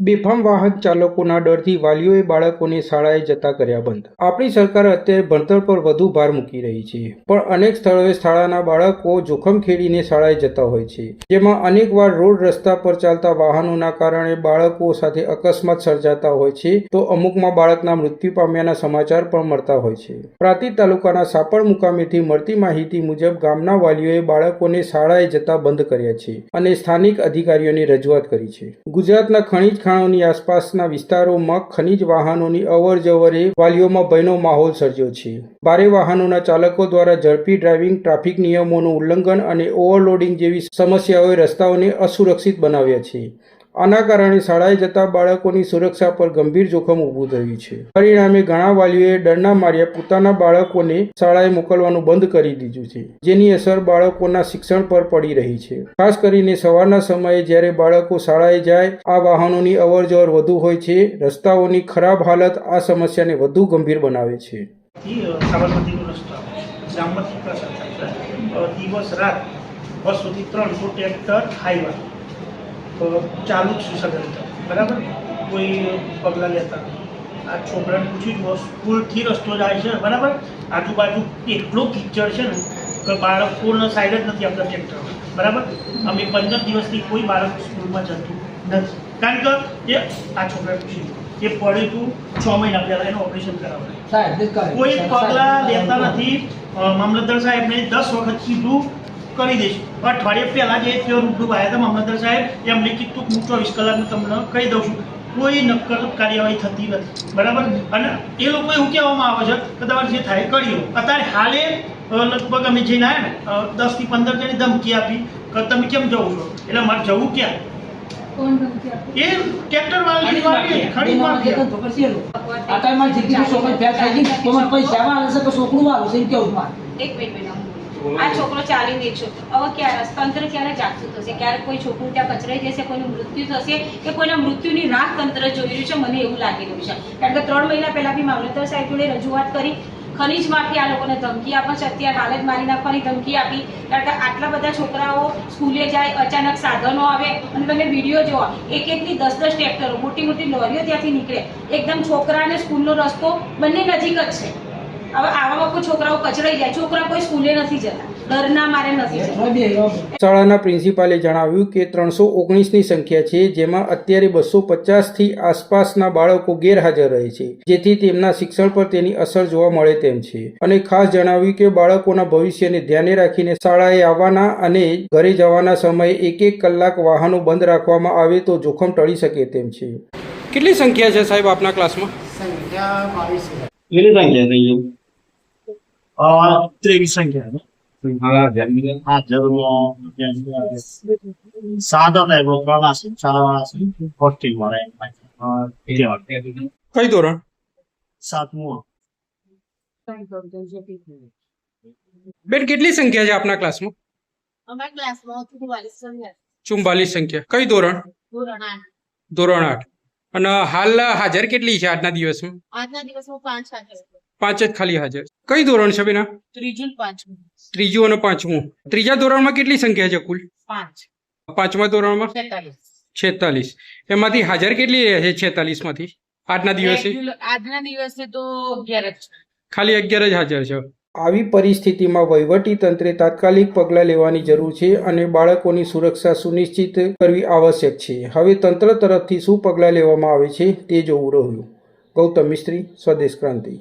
બેફામ વાહન ચાલકોના ડરથી વાલીઓએ બાળકોને શાળાએ જતા કર્યા બંધ. આપણી સરકાર અત્યારે ભણતર પર વધુ ભાર મૂકી રહી છે, પણ અનેક સ્થળોએ શાળાના બાળકો જોખમ ખેડીને શાળાએ જતા હોય છે. જેમાં અનેકવાર રોડ રસ્તા પર ચાલતા વાહનોના કારણે બાળકો સાથે અકસ્માત સર્જાતા હોય છે, તો અમુકમાં બાળકના મૃત્યુ પામ્યાના સમાચાર પણ મળતા હોય છે. પ્રાંતિજ તાલુકાના સાપડ મુકામેથી મળતી માહિતી મુજબ ગામના વાલીઓએ બાળકોને શાળાએ જતા બંધ કર્યા છે અને સ્થાનિક અધિકારીઓને રજૂઆત કરી છે. ગુજરાતના ખનીજ ખાણોની આસપાસના વિસ્તારોમાં ખનીજ વાહનોની અવર જવરે વાલીઓમાં ભયનો માહોલ સર્જ્યો છે. ભારે વાહનોના ચાલકો દ્વારા ઝડપી ડ્રાઇવિંગ, ટ્રાફિક નિયમોનું ઉલ્લંઘન અને ઓવરલોડિંગ જેવી સમસ્યાઓએ રસ્તાઓને અસુરક્ષિત બનાવ્યા છે. આના કારણે શાળાએ જતા બાળકોની સુરક્ષા પર ગંભીર જોખમ ઊભું થયું છે. પરિણામે ઘણા વાલીઓએ ડરના માર્યા પોતાના બાળકોને શાળાએ મોકલવાનું બંધ કરી દીધું છે, જેની અસર બાળકોના શિક્ષણ પર પડી રહી છે. ખાસ કરીને સવારના સમયે જ્યારે બાળકો શાળાએ જાય, આ વાહનોની અવરજવર વધુ હોય છે, રસ્તાઓની ખરાબ હાલત આ સમસ્યાને વધુ ગંભીર બનાવે છે. દિવસ રાત બસોથી ત્રણસો ટ્રેક્ટર હાઈવા ચાલુ જ છે સદંતર બરાબર? કોઈ પગલાં લેતા. આ છોકરાને પૂછ્યું જુઓ સ્કૂલથી રસ્તો જાય છે. બરાબર? આજુબાજુ એટલો કિચડ છે ને કે બાળકોને સાઈડ જ નથી આપતા ટ્રેક્ટર બરાબર? અમે પંદર દિવસથી કોઈ બાળક સ્કૂલમાં જતું નથી. કારણ કે એ આ છોકરાને પૂછ્યું એ પડ્યું હતું છ મહિના પહેલાં એનું ઓપરેશન કરાવવાનું. કોઈ પગલાં લેતા નથી. મામલતદાર સાહેબને દસ વખત કીધું કરી દઈશ. અઠવાડિયે પહેલાં જે તેઓ રૂબરૂ આવ્યા હતા મામલતદાર સાહેબ એમણે કીધું હું ચોવીસ કલાકમાં તમને કહી દઉં છું. કોઈ નક્કર કાર્યવાહી થતી નથી. બરાબર? અને એ લોકો એવું કહેવામાં આવે છે કે તમારે જે થાય કરી અત્યારે હાલે લગભગ અમે જઈને આવ્યા ને દસથી પંદર જણી ધમકી આપી કે તમે કેમ જવું છો? એટલે મારે જવું ક્યાં? એ ટ્રેક્ટર વાળી વાળી ખડી જિંદગી છોકરી ફેર થઈ ગઈ તો મને પૈસા વાળે છે કે છોકરું વાળું છે કેવું એક મિનિટ. આ છોકરો ચાલી છોકરો હવે ક્યારે? તંત્ર ક્યારે જાગતું થશે? ક્યારે કોઈ છોકરું ત્યાં કચરાઈ જશે, કોઈનું મૃત્યુ થશે? કે કોઈના મૃત્યુની રાહ તંત્ર જોઈ રહ્યું છે? મને એવું લાગી રહ્યું છે. કારણ કે ત્રણ મહિના પહેલા બી મામલતદાર સાહેબ જોડે રજૂઆત કરી. ખનીજ માફી આ લોકોને ધમકી આપે છે. અત્યારે હાલ જ મારી નાખવાની ધમકી આપી. કારણ કે આટલા બધા છોકરાઓ સ્કૂલે જાય, અચાનક સાધનો આવે. અને તમે વીડિયો જોવા એક એકની દસ દસ ટ્રેક્ટરો, મોટી મોટી લોરીઓ ત્યાંથી નીકળે. એકદમ છોકરા અને સ્કૂલનો રસ્તો બંને નજીક જ છે. હવે આવામાં કોઈ છોકરાઓ કચડાઈ જાય. છોકરા કોઈ સ્કૂલે નથી જતા. ડરના મારે નથી જતા. શાળાના પ્રિન્સિપાલે જણાવ્યું કે ત્રણસો ઓગણીસની સંખ્યા છે જેમાં અત્યારે બસો પચાસથી આસપાસના બાળકો ગેરહાજર રહે છે જેથી તેમના શિક્ષણ પર તેની અસર જોવા મળે તેમ છે. અને ખાસ જણાવ્યું કે બાળકોના ભવિષ્યને ધ્યાને રાખીને શાળાએ આવવાના અને ઘરે જવાના સમયે એક એક કલાક વાહનો બંધ રાખવામાં આવે તો જોખમ ટળી શકે તેમ છે. કેટલી સંખ્યા છે સાહેબ આપના ક્લાસમાં? સંખ્યા કેટલી સંખ્યા થઈ ત્રેવીસ સંખ્યા કઈ ધોરણ? સાતમું. બેન કેટલી સંખ્યા છે આપના ક્લાસમાં? અમારા ક્લાસમાં સંખ્યા. ચુમ્બાલીસ સંખ્યા. કઈ ધોરણ? ધોરણ આઠ. ધોરણ આઠ. અને હાલ હાજર કેટલી છે આજના દિવસમાં? આજના દિવસમાં પાંચ હાજર. પાંચ જ ખાલી હાજર. કઈ ધોરણ છે બેના? ત્રીજું પાંચમું. ત્રીજું અને પાંચમું. ત્રીજા ધોરણમાં કેટલી સંખ્યા છે કુલ? પાંચ. પાંચમા ધોરણમાં? છેતાલીસ. એમાંથી હાજર કેટલી રહે છે છેતાલીસમાંથી આજના દિવસે? આજના દિવસે તો અગિયાર જ ખાલી અગિયાર જ હાજર છે. આવી પરિસ્થિતિમાં વહીવટી તંત્રે તાત્કાલિક પગલાં લેવાની જરૂર છે અને બાળકોની સુરક્ષા સુનિશ્ચિત કરવી આવશ્યક છે. હવે તંત્ર તરફથી શું પગલાં લેવામાં આવે છે તે જોવું રહ્યું. ગૌતમ મિસ્ત્રી સ્વદેશ ક્રાંતિ.